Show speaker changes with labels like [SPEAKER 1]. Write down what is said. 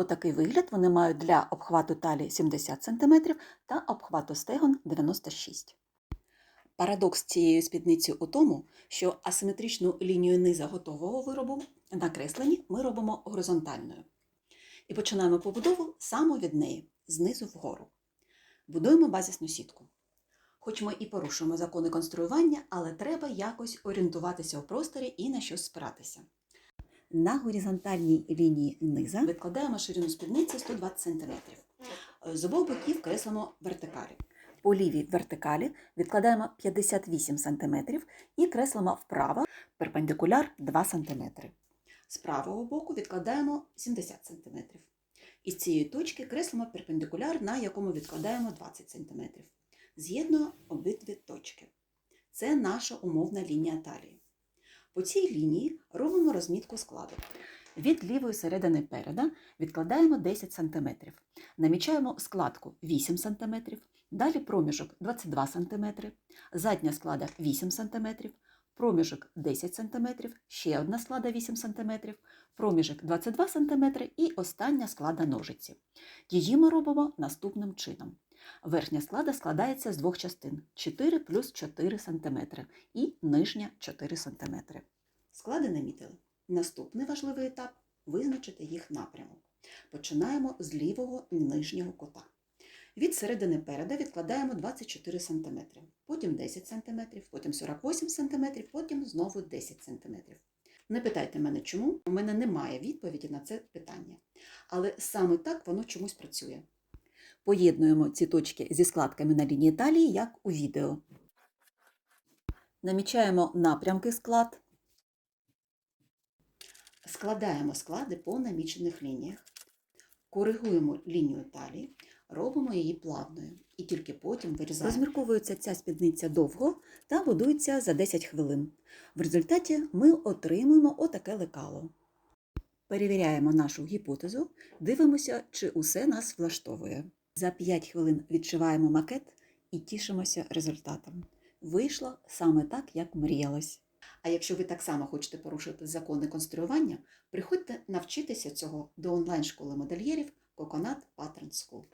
[SPEAKER 1] Отакий вигляд вони мають для обхвату талії 70 см та обхвату стегон 96 Парадокс цієї спідниці у тому, що асиметричну лінію низа готового виробу на кресленні ми робимо горизонтальною. І починаємо побудову саме від неї, знизу вгору. Будуємо базисну сітку. Хоч ми і порушуємо закони конструювання, але треба якось орієнтуватися у просторі і на щось спиратися. На горизонтальній лінії низа відкладаємо ширину спідниці 120 см. З обох боків креслимо вертикалі. По лівій вертикалі відкладаємо 58 см і креслимо вправо перпендикуляр 2 см. З правого боку відкладаємо 70 см. Із цієї точки креслимо перпендикуляр, на якому відкладаємо 20 см. З'єднуємо обидві точки. Це наша умовна лінія талії. По цій лінії робимо розмітку складу. Від лівої середини переда відкладаємо 10 см. Намічаємо складку 8 см, далі проміжок 22 см, задня склада 8 см, проміжок 10 см, ще одна склада 8 см, проміжок 22 см і остання склада ножиці. Її ми робимо наступним чином. Верхня склада складається з двох частин 4 плюс 4 см і нижня 4 см. Склади намітили. Наступний важливий етап визначити їх напрямок. Починаємо з лівого нижнього кута. Від середини переда відкладаємо 24 см, потім 10 см, потім 48 см, потім знову 10 см. Не питайте мене, чому, у мене немає відповіді на це питання. Але саме так воно чомусь працює. Поєднуємо ці точки зі складками на лінії талії, як у відео. Намічаємо напрямки склад. Складаємо склади по намічених лініях. Коригуємо лінію талії, робимо її плавною і тільки потім вирізаємо. Розмірковується ця спідниця довго та будується за 10 хвилин. В результаті ми отримуємо отаке лекало. Перевіряємо нашу гіпотезу, дивимося, чи усе нас влаштовує. За 5 хвилин відшиваємо макет і тішимося результатом. Вийшло саме так, як мріялось. А якщо ви так само хочете порушити закони конструювання, приходьте навчитися цього до онлайн-школи модельєрів Coconut Pattern School.